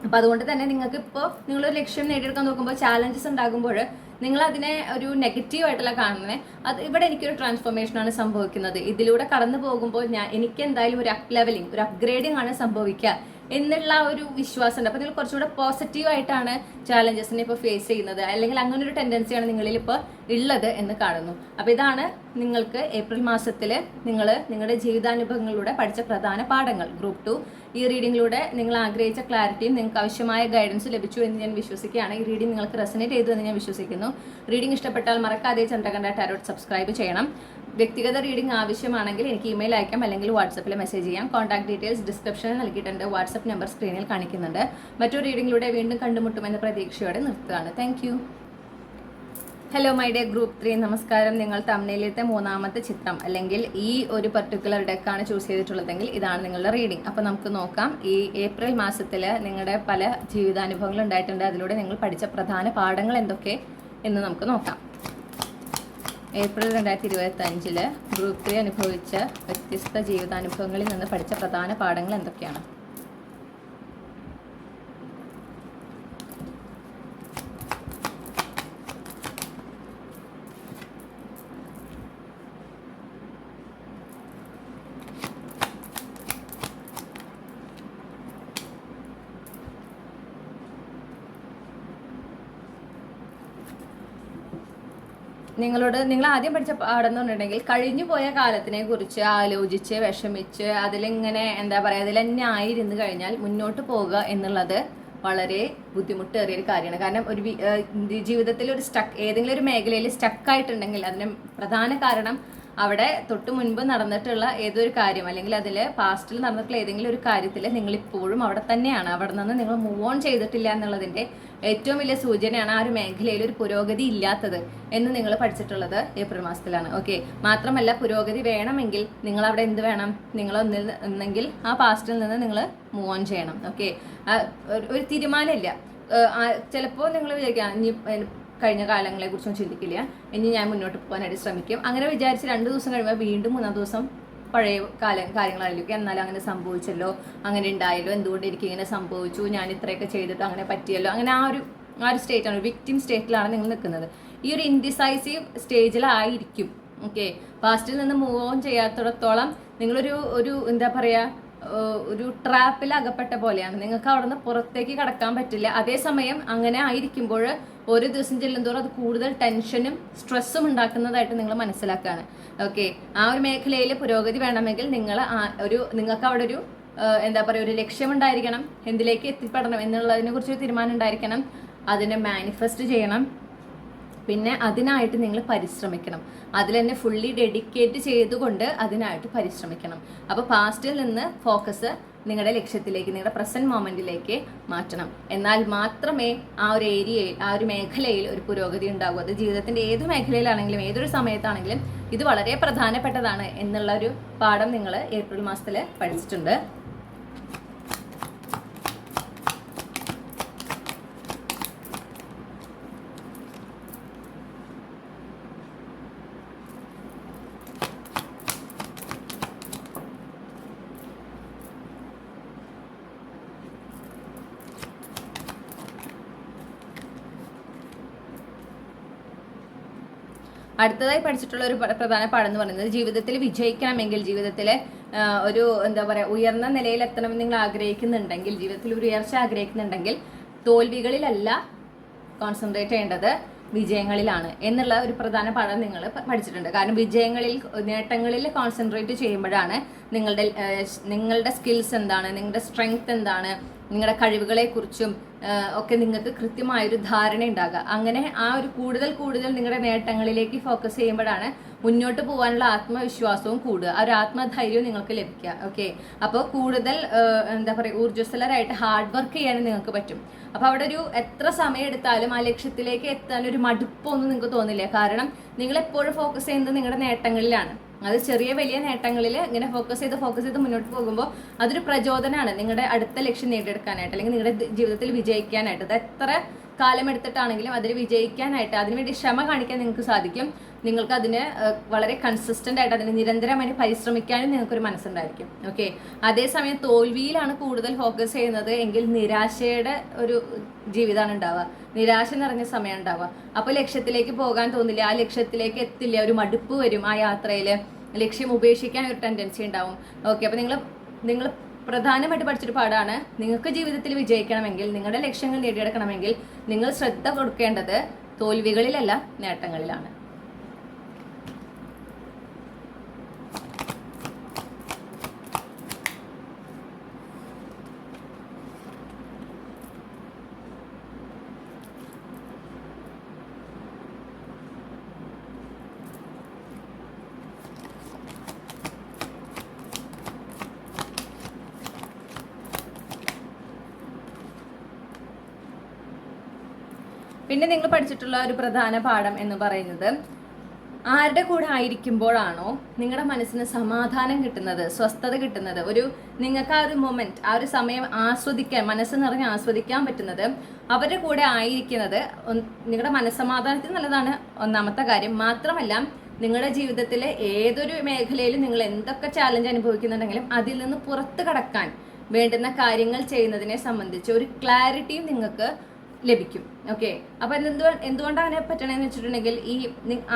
അപ്പൊ അതുകൊണ്ട് തന്നെ നിങ്ങൾക്ക് ഇപ്പോൾ നിങ്ങളൊരു ലക്ഷ്യം നേടിയെടുക്കാൻ നോക്കുമ്പോൾ ചാലഞ്ചസ് ഉണ്ടാകുമ്പോൾ നിങ്ങൾ അതിനെ ഒരു നെഗറ്റീവ് ആയിട്ടല്ല കാണുന്നത് അത് ഇവിടെ എനിക്കൊരു ട്രാൻസ്ഫോർമേഷൻ ആണ് സംഭവിക്കുന്നത്. ഇതിലൂടെ കടന്നു പോകുമ്പോൾ ഞാൻ എനിക്ക് എന്തായാലും ഒരു അപ് ലെവലിംഗ് ഒരു അപ്ഗ്രേഡിംഗ് ആണ് സംഭവിക്കുക. എന്നുള്ള ഒരു വിശ്വാസം ഉണ്ട് അപ്പൊ നിങ്ങൾ കുറച്ചുകൂടെ പോസിറ്റീവ് ആയിട്ടാണ് ചാലഞ്ചസിനെ ഇപ്പോൾ ഫേസ് ചെയ്യുന്നത്. അല്ലെങ്കിൽ അങ്ങനെ ഒരു ടെൻഡൻസിയാണ് നിങ്ങളിൽ ഇപ്പോൾ ഉള്ളത് എന്ന് കാണുന്നു. അപ്പൊ ഇതാണ് നിങ്ങൾക്ക് ഏപ്രിൽ മാസത്തിൽ നിങ്ങൾ നിങ്ങളുടെ ജീവിതാനുഭവങ്ങളിലൂടെ പഠിച്ച പ്രധാന പാഠങ്ങൾ. ഗ്രൂപ്പ് ടു ഈ റീഡിങ്ങിലൂടെ നിങ്ങൾ ആഗ്രഹിച്ച ക്ലാരിറ്റിയും നിങ്ങൾക്ക് ആവശ്യമായ ഗൈഡൻസ് ലഭിച്ചു എന്ന് ഞാൻ വിശ്വസിക്കുകയാണ്. ഈ റീഡിംഗ് നിങ്ങൾക്ക് റെസനേറ്റ് ചെയ്തു എന്ന് ഞാൻ വിശ്വസിക്കുന്നു. റീഡിംഗ് ഇഷ്ടപ്പെട്ടാൽ മറക്കാതെ ചന്ദ്രകണ്ഠ ടാരോട്ട് സബ്സ്ക്രൈബ് ചെയ്യണം. വ്യക്തിഗത റീഡിംഗ് ആവശ്യമാണെങ്കിൽ എനിക്ക് ഇമെയിൽ അയക്കാം അല്ലെങ്കിൽ വാട്സപ്പിൽ മെസ്സേജ് ചെയ്യാം. കോൺടാക്ട് ഡീറ്റെയിൽസ് ഡിസ്ക്രിപ്ഷനിൽ നൽകിയിട്ടുണ്ട്. വാട്സപ്പ് നമ്പർ സ്ക്രീനിൽ കാണിക്കുന്നുണ്ട്. മറ്റൊരു റീഡിംഗിലൂടെ വീണ്ടും കണ്ടുമുട്ടുമെന്ന പ്രതീക്ഷയോടെ നിർത്തുകയാണ്. Thank hello my day group three നമസ്കാരം. നിങ്ങൾ തമിഴിലത്തെ മൂന്നാമത്തെ ചിത്രം അല്ലെങ്കിൽ ഈ ഒരു പർട്ടിക്കുലർ ഡെക്കാണ് ചൂസ് ചെയ്തിട്ടുള്ളതെങ്കിൽ ഇതാണ് നിങ്ങളുടെ റീഡിംഗ് അപ്പോൾ നമുക്ക് നോക്കാം. ഈ ഏപ്രിൽ മാസത്തിൽ നിങ്ങളുടെ പല ജീവിതാനുഭവങ്ങൾ ഉണ്ടായിട്ടുണ്ട്. അതിലൂടെ നിങ്ങൾ പഠിച്ച പ്രധാന പാഠങ്ങൾ എന്തൊക്കെ എന്ന് നമുക്ക് നോക്കാം. ഏപ്രിൽ രണ്ടായിരത്തി ഇരുപത്തി അഞ്ചിൽ ഗ്രൂപ്പ് ത്രീ അനുഭവിച്ച വ്യത്യസ്ത ജീവിതാനുഭവങ്ങളിൽ നിന്ന് പഠിച്ച പ്രധാന പാഠങ്ങൾ എന്തൊക്കെയാണ്? നിങ്ങളോട് നിങ്ങൾ ആദ്യം പഠിച്ച പാഠം എന്ന് പറഞ്ഞിട്ടുണ്ടെങ്കിൽ കഴിഞ്ഞു പോയ കാലത്തിനെ കുറിച്ച് ആലോചിച്ച് വിഷമിച്ച് അതിലിങ്ങനെ എന്താ പറയുക അതിൽ തന്നെ ആയിരുന്നു കഴിഞ്ഞാൽ മുന്നോട്ട് പോവുക എന്നുള്ളത് വളരെ ബുദ്ധിമുട്ടേറിയ ഒരു കാര്യമാണ്. കാരണം ഒരു ജീവിതത്തിൽ ഒരു സ്റ്റക്ക് ഏതെങ്കിലും ഒരു മേഖലയിൽ സ്റ്റക്കായിട്ടുണ്ടെങ്കിൽ അതിന് പ്രധാന കാരണം അവിടെ തൊട്ട് മുൻപ് നടന്നിട്ടുള്ള ഏതൊരു കാര്യം അല്ലെങ്കിൽ അതിൽ പാസ്റ്റിൽ നടന്നിട്ടുള്ള ഏതെങ്കിലും ഒരു കാര്യത്തിൽ നിങ്ങൾ ഇപ്പോഴും അവിടെ തന്നെയാണ്. അവിടെ നിന്ന് നിങ്ങൾ മൂവ് ഓൺ ചെയ്തിട്ടില്ല എന്നുള്ളതിന്റെ ഏറ്റവും വലിയ സൂചനയാണ് ആ ഒരു മേഖലയിൽ ഒരു പുരോഗതി ഇല്ലാത്തത് എന്ന് നിങ്ങൾ പഠിച്ചിട്ടുള്ളത് ഏപ്രിൽ മാസത്തിലാണ്. ഓക്കെ മാത്രമല്ല പുരോഗതി വേണമെങ്കിൽ നിങ്ങൾ അവിടെ എന്ത് വേണം? നിങ്ങൾ ഒന്നിൽ ആ പാസ്റ്റിൽ നിന്ന് നിങ്ങൾ മൂവ് ഓൺ ചെയ്യണം. ഓക്കെ ഒരു തീരുമാനമില്ല. ചിലപ്പോൾ നിങ്ങൾ വിചാരിക്കാം കഴിഞ്ഞ കാലങ്ങളെ കുറിച്ചൊന്നും ചിന്തിക്കില്ല. ഇനി ഞാൻ മുന്നോട്ട് പോകാനായിട്ട് ശ്രമിക്കും. അങ്ങനെ വിചാരിച്ച് രണ്ട് ദിവസം കഴിയുമ്പോൾ വീണ്ടും മൂന്നാം ദിവസം പഴയ കാല കാര്യങ്ങളായിരിക്കും. എന്നാലും അങ്ങനെ സംഭവിച്ചല്ലോ? അങ്ങനെ ഉണ്ടായല്ലോ? എന്തുകൊണ്ട് എനിക്ക് ഇങ്ങനെ സംഭവിച്ചു? ഞാൻ ഇത്രയൊക്കെ ചെയ്തിട്ട് അങ്ങനെ പറ്റിയല്ലോ? അങ്ങനെ ആ ഒരു ആ ഒരു സ്റ്റേറ്റാണ് ഒരു വിക്ടിം സ്റ്റേറ്റിലാണ് നിങ്ങൾ നിൽക്കുന്നത്. ഈ ഒരു ഇൻഡിസൈസീവ് സ്റ്റേജിലായിരിക്കും ഓക്കെ പാസ്റ്റിൽ നിന്ന് മൂവ് ഓൺ ചെയ്യാത്തിടത്തോളം നിങ്ങളൊരു ഒരു എന്താ പറയുക ഒരു ട്രാപ്പിൽ അകപ്പെട്ട പോലെയാണ്. നിങ്ങൾക്ക് അവിടെ നിന്ന് പുറത്തേക്ക് കടക്കാൻ പറ്റില്ല. അതേസമയം അങ്ങനെ ആയിരിക്കുമ്പോൾ ഓരോ ദിവസം ചെല്ലുന്തോറും അത് കൂടുതൽ ടെൻഷനും സ്ട്രെസ്സും ഉണ്ടാക്കുന്നതായിട്ട് നിങ്ങൾ മനസ്സിലാക്കുകയാണ് ഓക്കെ ആ ഒരു മേഖലയിൽ പുരോഗതി വേണമെങ്കിൽ നിങ്ങൾ ഒരു നിങ്ങൾക്ക് അവിടെ ഒരു എന്താ പറയുക ഒരു ലക്ഷ്യമുണ്ടായിരിക്കണം. എന്തിലേക്ക് എത്തിപ്പെടണം എന്നുള്ളതിനെ കുറിച്ച് തീരുമാനം ഉണ്ടായിരിക്കണം. അതിനെ മാനിഫെസ്റ്റ് ചെയ്യണം. പിന്നെ അതിനായിട്ട് നിങ്ങൾ പരിശ്രമിക്കണം. അതിൽ തന്നെ ഫുള്ളി ഡെഡിക്കേറ്റ് ചെയ്തുകൊണ്ട് അതിനായിട്ട് പരിശ്രമിക്കണം. അപ്പോൾ പാസ്റ്റിൽ നിന്ന് ഫോക്കസ് നിങ്ങളുടെ ലക്ഷ്യത്തിലേക്ക് നിങ്ങളുടെ പ്രസന്റ് മൊമെന്റിലേക്ക് മാറ്റണം. എന്നാൽ മാത്രമേ ആ ഒരു ഏരിയയിൽ ആ ഒരു മേഖലയിൽ ഒരു പുരോഗതി ഉണ്ടാകൂ. അത് ജീവിതത്തിന്റെ ഏത് മേഖലയിലാണെങ്കിലും ഏതൊരു സമയത്താണെങ്കിലും ഇത് വളരെ പ്രധാനപ്പെട്ടതാണ് എന്നുള്ള ഒരു പാഠം നിങ്ങൾ ഏപ്രിൽ മാസത്തിൽ പഠിച്ചിട്ടുണ്ട്. അടുത്തതായി പഠിച്ചിട്ടുള്ള ഒരു പ്രധാന പാഠം എന്ന് പറയുന്നത് ജീവിതത്തിൽ വിജയിക്കണമെങ്കിൽ ജീവിതത്തിൽ ഒരു എന്താ പറയുക ഉയർന്ന നിലയിൽ എത്തണമെന്ന് നിങ്ങൾ ആഗ്രഹിക്കുന്നുണ്ടെങ്കിൽ ജീവിതത്തിൽ ഒരു ഉയർച്ച ആഗ്രഹിക്കുന്നുണ്ടെങ്കിൽ തോൽവികളിലല്ല കോൺസെൻട്രേറ്റ് ചെയ്യേണ്ടത് വിജയങ്ങളിലാണ് എന്നുള്ള ഒരു പ്രധാന പാഠം നിങ്ങൾ പഠിച്ചിട്ടുണ്ട്. കാരണം വിജയങ്ങളിൽ നേട്ടങ്ങളിൽ കോൺസെൻട്രേറ്റ് ചെയ്യുമ്പോഴാണ് നിങ്ങളുടെ നിങ്ങളുടെ സ്കിൽസ് എന്താണ് നിങ്ങളുടെ സ്ട്രെങ്ത് എന്താണ് നിങ്ങളുടെ കഴിവുകളെ കുറിച്ചും ഒക്കെ നിങ്ങൾക്ക് കൃത്യമായൊരു ധാരണ ഉണ്ടാകുക. അങ്ങനെ ആ ഒരു കൂടുതൽ കൂടുതൽ നിങ്ങളുടെ നേട്ടങ്ങളിലേക്ക് ഫോക്കസ് ചെയ്യുമ്പോഴാണ് മുന്നോട്ട് പോകാനുള്ള ആത്മവിശ്വാസവും കൂടുക. ആ ഒരു ആത്മധൈര്യവും നിങ്ങൾക്ക് ലഭിക്കുക. ഓക്കെ അപ്പോൾ കൂടുതൽ എന്താ പറയുക ഊർജസ്വലരായിട്ട് ഹാർഡ് വർക്ക് ചെയ്യാനും നിങ്ങൾക്ക് പറ്റും. അപ്പോൾ അവിടെ ഒരു എത്ര സമയം എടുത്താലും ആ ലക്ഷ്യത്തിലേക്ക് എത്താൻ ഒരു മടുപ്പൊന്നും നിങ്ങൾക്ക് തോന്നില്ല. കാരണം നിങ്ങൾ എപ്പോഴും ഫോക്കസ് ചെയ്യുന്നത് നിങ്ങളുടെ നേട്ടങ്ങളിലാണ്. അത് ചെറിയ വലിയ നേട്ടങ്ങളിൽ ഇങ്ങനെ ഫോക്കസ് ചെയ്ത് ഫോക്കസ് ചെയ്ത് മുന്നോട്ട് പോകുമ്പോൾ അതൊരു പ്രചോദനമാണ് നിങ്ങളുടെ അടുത്ത ലക്ഷ്യം നേടിയെടുക്കാനായിട്ട് അല്ലെങ്കിൽ നിങ്ങളുടെ ജീവിതത്തിൽ വിജയിക്കാനായിട്ട്. അത് എത്ര കാലം എടുത്തിട്ടാണെങ്കിലും അതിൽ വിജയിക്കാനായിട്ട് അതിനുവേണ്ടി ക്ഷമ കാണിക്കാൻ നിങ്ങൾക്ക് സാധിക്കും. നിങ്ങൾക്ക് അതിന് വളരെ കൺസിസ്റ്റന്റ് ആയിട്ട് അതിന് നിരന്തരമായി പരിശ്രമിക്കാനും നിങ്ങൾക്കൊരു മനസ്സുണ്ടായിരിക്കും. ഓക്കെ അതേസമയം തോൽവിയിലാണ് കൂടുതൽ ഫോക്കസ് ചെയ്യുന്നത് എങ്കിൽ നിരാശയുടെ ഒരു ജീവിതമാണ് ഉണ്ടാവുക. നിരാശ നിറഞ്ഞ സമയം ഉണ്ടാവുക. അപ്പോൾ ലക്ഷ്യത്തിലേക്ക് പോകാൻ തോന്നില്ല. ആ ലക്ഷ്യത്തിലേക്ക് എത്തില്ല. ഒരു മടുപ്പ് വരും ആ യാത്രയിൽ ലക്ഷ്യം ഉപേക്ഷിക്കാൻ ഒരു ടെൻഡൻസി ഉണ്ടാവും. ഓക്കെ അപ്പോൾ നിങ്ങൾ നിങ്ങൾ പ്രധാനമായിട്ട് പഠിച്ചൊരു പാടാണ് നിങ്ങൾക്ക് ജീവിതത്തിൽ വിജയിക്കണമെങ്കിൽ നിങ്ങളുടെ ലക്ഷ്യങ്ങൾ നേടിയെടുക്കണമെങ്കിൽ നിങ്ങൾ ശ്രദ്ധ കൊടുക്കേണ്ടത് തോൽവികളിലല്ല നേട്ടങ്ങളിലാണ്. പിന്നെ നിങ്ങൾ പഠിച്ചിട്ടുള്ള ഒരു പ്രധാന പാഠം എന്ന് പറയുന്നത് ആരുടെ കൂടെ ആയിരിക്കുമ്പോഴാണോ നിങ്ങളുടെ മനസ്സിന് സമാധാനം കിട്ടുന്നത് സ്വസ്ഥത കിട്ടുന്നത്. ഒരു നിങ്ങൾക്ക് ആ ഒരു മൊമെന്റ് ആ ഒരു സമയം ആസ്വദിക്കാൻ മനസ്സ് നിറഞ്ഞ് ആസ്വദിക്കാൻ പറ്റുന്നത് അവരുടെ കൂടെ ആയിരിക്കുന്നത് നിങ്ങളുടെ മനസ്സമാധാനത്തിന് നല്ലതാണ് ഒന്നാമത്തെ കാര്യം. മാത്രമല്ല നിങ്ങളുടെ ജീവിതത്തിലെ ഏതൊരു മേഖലയിലും നിങ്ങൾ എന്തൊക്കെ ചാലഞ്ച് അനുഭവിക്കുന്നുണ്ടെങ്കിലും അതിൽ നിന്ന് പുറത്തു കടക്കാൻ വേണ്ടുന്ന കാര്യങ്ങൾ ചെയ്യുന്നതിനെ സംബന്ധിച്ച് ഒരു ക്ലാരിറ്റിയും നിങ്ങൾക്ക് ലഭിക്കും. ഓക്കെ അപ്പൊ എന്തുകൊ എന്തുകൊണ്ടാണ് അങ്ങനെ പറ്റണേന്ന് വെച്ചിട്ടുണ്ടെങ്കിൽ ഈ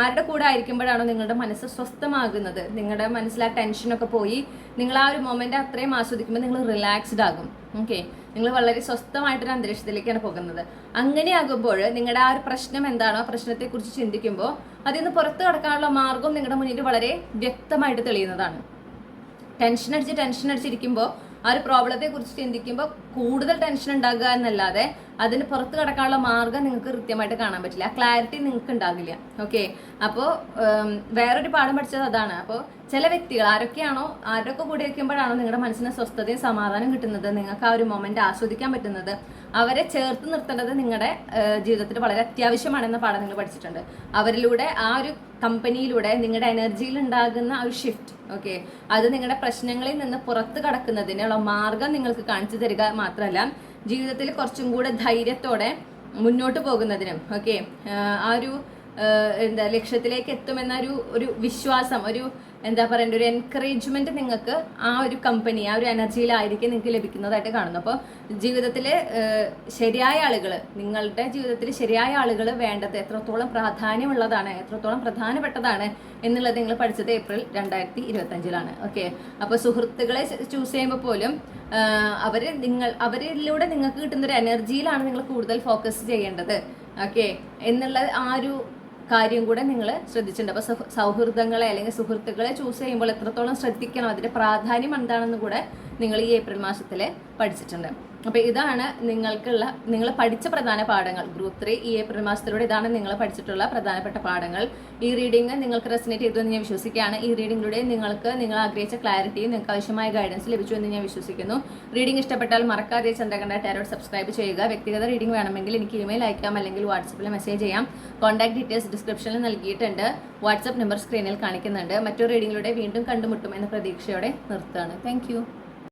ആരുടെ കൂടെ ആയിരിക്കുമ്പോഴാണോ നിങ്ങളുടെ മനസ്സ് സ്വസ്ഥമാകുന്നത്? നിങ്ങളുടെ മനസ്സിൽ ആ ടെൻഷനൊക്കെ പോയി നിങ്ങൾ ആ ഒരു മൊമെന്റ് അത്രയും ആസ്വദിക്കുമ്പോൾ നിങ്ങൾ റിലാക്സ്ഡ് ആകും. ഓക്കെ നിങ്ങൾ വളരെ സ്വസ്ഥമായിട്ടൊരു അന്തരീക്ഷത്തിലേക്കാണ് പോകുന്നത്. അങ്ങനെയാകുമ്പോൾ നിങ്ങളുടെ ആ ഒരു പ്രശ്നം എന്താണോ ആ പ്രശ്നത്തെക്കുറിച്ച് ചിന്തിക്കുമ്പോൾ അതിൽ നിന്ന് പുറത്തു കടക്കാനുള്ള മാർഗം നിങ്ങളുടെ മുന്നിൽ വളരെ വ്യക്തമായിട്ട് തെളിയുന്നതാണ്. ടെൻഷൻ അടിച്ച് ടെൻഷൻ അടിച്ചിരിക്കുമ്പോൾ ആ ഒരു പ്രോബ്ലത്തെ കുറിച്ച് ചിന്തിക്കുമ്പോൾ കൂടുതൽ ടെൻഷൻ ഉണ്ടാകുക എന്നല്ലാതെ അതിന് പുറത്ത് കടക്കാനുള്ള മാർഗം നിങ്ങൾക്ക് കൃത്യമായിട്ട് കാണാൻ പറ്റില്ല. ആ ക്ലാരിറ്റി നിങ്ങൾക്ക് ഉണ്ടാകില്ല. ഓക്കെ അപ്പോൾ വേറൊരു പാഠം പഠിച്ചത് അതാണ്. അപ്പോൾ ചില വ്യക്തികൾ ആരൊക്കെയാണോ ആരൊക്കെ കൂടി വയ്ക്കുമ്പോഴാണോ നിങ്ങളുടെ മനസ്സിന് സ്വസ്ഥതയും സമാധാനം കിട്ടുന്നത്? നിങ്ങൾക്ക് ആ ഒരു മൊമെന്റ് ആസ്വദിക്കാൻ പറ്റുന്നത്? അവരെ ചേർത്ത് നിർത്തേണ്ടത് നിങ്ങളുടെ ജീവിതത്തിൽ വളരെ അത്യാവശ്യമാണെന്ന പാഠം നിങ്ങൾ പഠിച്ചിട്ടുണ്ട്. അവരിലൂടെ ആ ഒരു കമ്പനിയിലൂടെ നിങ്ങളുടെ എനർജിയിൽ ഉണ്ടാകുന്ന ഒരു ഷിഫ്റ്റ് ഓക്കെ അത് നിങ്ങളുടെ പ്രശ്നങ്ങളിൽ നിന്ന് പുറത്ത് കടക്കുന്നതിനുള്ള മാർഗം നിങ്ങൾക്ക് കാണിച്ചു തരിക മാത്രമല്ല ജീവിതത്തിൽ കുറച്ചും കൂടെ ധൈര്യത്തോടെ മുന്നോട്ട് പോകുന്നതിനും ഓക്കെ ആ ഒരു എന്താ ലക്ഷ്യത്തിലേക്ക് എത്തുമെന്ന ഒരു ഒരു വിശ്വാസം ഒരു എന്താ പറയണ്ട ഒരു എൻകറേജ്മെന്റ് നിങ്ങൾക്ക് ആ ഒരു കമ്പനി ആ ഒരു എനർജിയിലായിരിക്കും നിങ്ങൾക്ക് ലഭിക്കുന്നതായിട്ട് കാണുന്നു. അപ്പോൾ ജീവിതത്തിൽ ശരിയായ ആളുകൾ നിങ്ങളുടെ ജീവിതത്തിൽ ശരിയായ ആളുകൾ വേണ്ടത് എത്രത്തോളം പ്രാധാന്യമുള്ളതാണ് എത്രത്തോളം പ്രധാനപ്പെട്ടതാണ് എന്നുള്ളത് നിങ്ങൾ പഠിച്ചത് ഏപ്രിൽ രണ്ടായിരത്തി ഇരുപത്തഞ്ചിലാണ് ഓക്കെ? അപ്പോൾ സുഹൃത്തുക്കളെ ചൂസ് ചെയ്യുമ്പോൾ പോലും അവർ നിങ്ങൾ അവരിലൂടെ നിങ്ങൾക്ക് കിട്ടുന്ന ഒരു എനർജിയിലാണ് നിങ്ങൾ കൂടുതൽ ഫോക്കസ് ചെയ്യേണ്ടത്. ഓക്കെ? എന്നുള്ള ആ ഒരു കാര്യം കൂടെ നിങ്ങൾ ശ്രദ്ധിച്ചിട്ടുണ്ട്. അപ്പോൾ സൗഹൃദങ്ങളെ അല്ലെങ്കിൽ സുഹൃത്തുക്കളെ ചൂസ് ചെയ്യുമ്പോൾ എത്രത്തോളം ശ്രദ്ധിക്കണം? അതിന്റെ പ്രാധാന്യം എന്താണെന്ന് കൂടെ നിങ്ങൾ ഈ ഏപ്രിൽ മാസത്തിൽ പഠിച്ചിട്ടുണ്ട്. അപ്പോൾ ഇതാണ് നിങ്ങൾക്കുള്ള നിങ്ങൾ പഠിച്ച പ്രധാന പാഠങ്ങൾ. ഗ്രൂപ്പ് ത്രീ ഈ ഏപ്രിൽ മാസത്തിലൂടെ ഇതാണ് നിങ്ങൾ പഠിച്ചിട്ടുള്ള പ്രധാനപ്പെട്ട പാഠങ്ങൾ. ഈ റീഡിംഗ് നിങ്ങൾക്ക് റെസിനേറ്റ് ചെയ്തു എന്ന് ഞാൻ വിശ്വസിക്കുകയാണ്. ഈ റീഡിംഗിലൂടെ നിങ്ങൾക്ക് നിങ്ങൾ ആഗ്രഹിച്ച ക്ലാരിറ്റിയും നിങ്ങൾക്ക് ആവശ്യമായ ഗൈഡൻസ് ലഭിച്ചു എന്ന് ഞാൻ വിശ്വസിക്കുന്നു. റീഡിംഗ് ഇഷ്ടപ്പെട്ടാൽ മറക്കാതെ ചന്ദ്രകണ്ഠ ടാരോട്ട് സബ്സ്ക്രൈബ് ചെയ്യുക. വ്യക്തിഗത റീഡിംഗ് വേണമെങ്കിൽ എനിക്ക് ഇമെയിൽ അയക്കാം അല്ലെങ്കിൽ വാട്സപ്പിൽ മെസ്സേജ് ചെയ്യാം. കോൺടാക്ട് ഡീറ്റെയിൽസ് ഡിസ്ക്രിപ്ഷനിൽ നൽകിയിട്ടുണ്ട്. വാട്സപ്പ് നമ്പർ സ്ക്രീനിൽ കാണിക്കുന്നുണ്ട്. മറ്റൊരു റീഡിംഗിലൂടെ വീണ്ടും കണ്ടുമുട്ടും എന്ന പ്രതീക്ഷയോടെ നിർത്തുകയാണ്. താങ്ക്